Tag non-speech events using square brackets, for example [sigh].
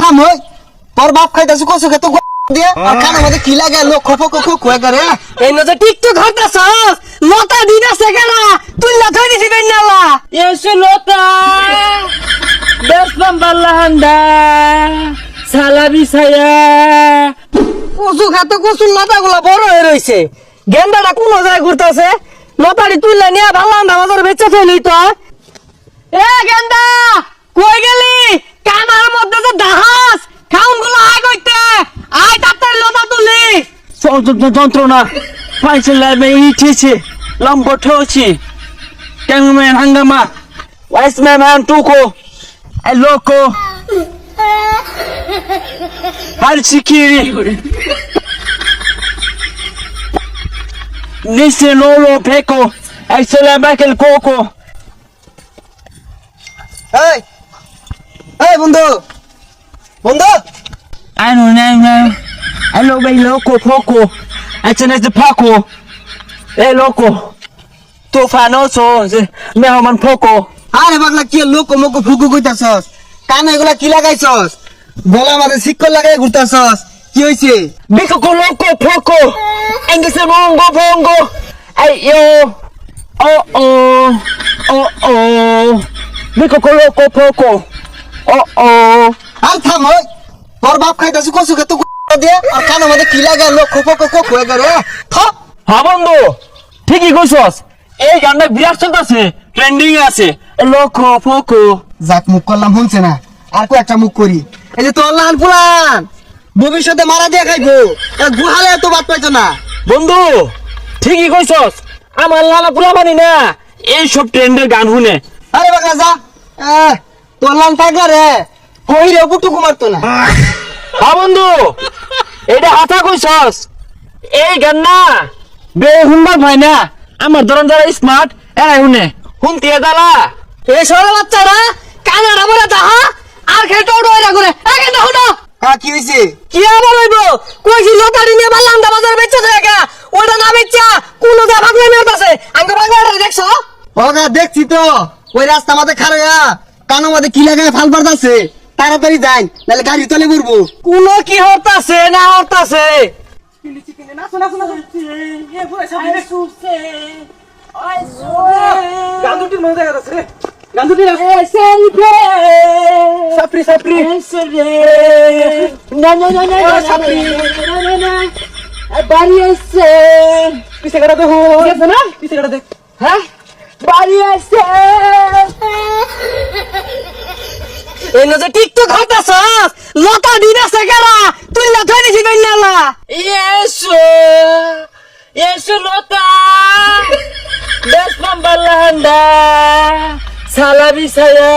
থাম ওই তোর বাপ খাইতাছে কসু খেতে দিয়ে। আর কানে মধ্যে কি লাগে? লোক খোপ খোপ খোয়া করে। এই নজর টিকটক হইতাছস লতা দিন আছে কেনা? তুই না ধরে দিবি নালা। এসে লতা। খাতে কচুর লতা গুলা বড় হয়ে রইছে। গেন্দাটা কোন জায়গায় ঘুরতেছে? লতাটি তুললে নিয়ে ভালো আন্দা বাজার বেচে ফেলি তো। এ গেন্দা কই গেলি কানার মধ্যে যে দাহাস খাউনগুলো আয় কইতে আয় তাড়াতাড়ি লতা তুলি যন্ত্রণা। পাইছে লাইবে ইঠেছে লম্বা ঠেছি। ক্যামেরাম্যান হাঙ্গামা? ওয়াইস ম্যান টুকো এই লোকো আর সিকিরি নিচে লোলো পেকো এই ছেলে মাইকেল কোকো এই এই বন্ধু। বন্ধু। I don't know. Hello, bay loco, poco. De poco. Eh, loco. Tu fanoso. Me man poco. আরে পাগলা কি লোক মোক ফুকু কইতাছস কানে এগুলা কি লাগাইছস গলা মাঝে শিকল লাগাই ঘুরতাছস কি হইছে con loco, poco. En ese mongo, pongo. Ay, yo. Oh, oh. Oh, oh. Bico con loco, poco. Oh, oh. আর থাম তোর বাপ খাইতাছে কসু খেতে দিয়ে আর কানে মধ্যে কি লাগে লোক খোপ খোপ খোয়া করে হ্যাঁ বন্ধু ঠিকই কইছস। এই গানটা বিরাট চলতেছে ট্রেন্ডিং আছে। লোকো ফোকো যাক মুখ করলাম শুনছে না। আর কো একটা মুখ করি। এই যে তোর লাল ফুলান ভবিষ্যতে মারা দিয়ে খাইবো। গুহালে তো বাদ পাইতো না। বন্ধু ঠিকই কইছস। আমার লালা পুলা মানি না। এই সব ট্রেন্ডের গান শুনে। আরে বাগা যা এ, তোর লাল থাকলে রে। কইরে বুটুকু মারতো না। হ্যাঁ বন্ধু এটা হাতা কইছস? এই গান না বে শুনবার ভাই না আমার ধরন যারা স্মার্ট এরাই শুনে। শুনতে দালা এই সরে বাচ্চারা কানাডা বলে দাহা আর ওইরা করে। দেখো না হ্যাঁ কি হয়েছে কি আবার হইব? কইছি লতারি নিয়ে বাল্লাম দা বাজার বেচে জায়গা ওটা না বেচা কোন যা ভাগলে মেরতাছে আঙ্গ ভাগলে দেখছ? ওগা দেখছি তো। ওই রাস্তা মাঝে খারয়া কানো মাঝে কি লাগায় ফাল পারতাছে? তাড়াতাড়ি যাই নাহলে গাড়ি তলে পড়ব কোন কি হতাছে না হতাছে সাপরি সাপরি। না না না না সাপরি। বাড়ি আসছে পিছে কাটা দেখো না? পিছে কাটা দেখ হ্যাঁ? বাড়ি আসছে [laughs] এই যে টিকটক হতাছস লতা দিন আছে কেরা তুই না ধরে দিবি নালা Yesu Yesu lota Des pambalanda Salabi saya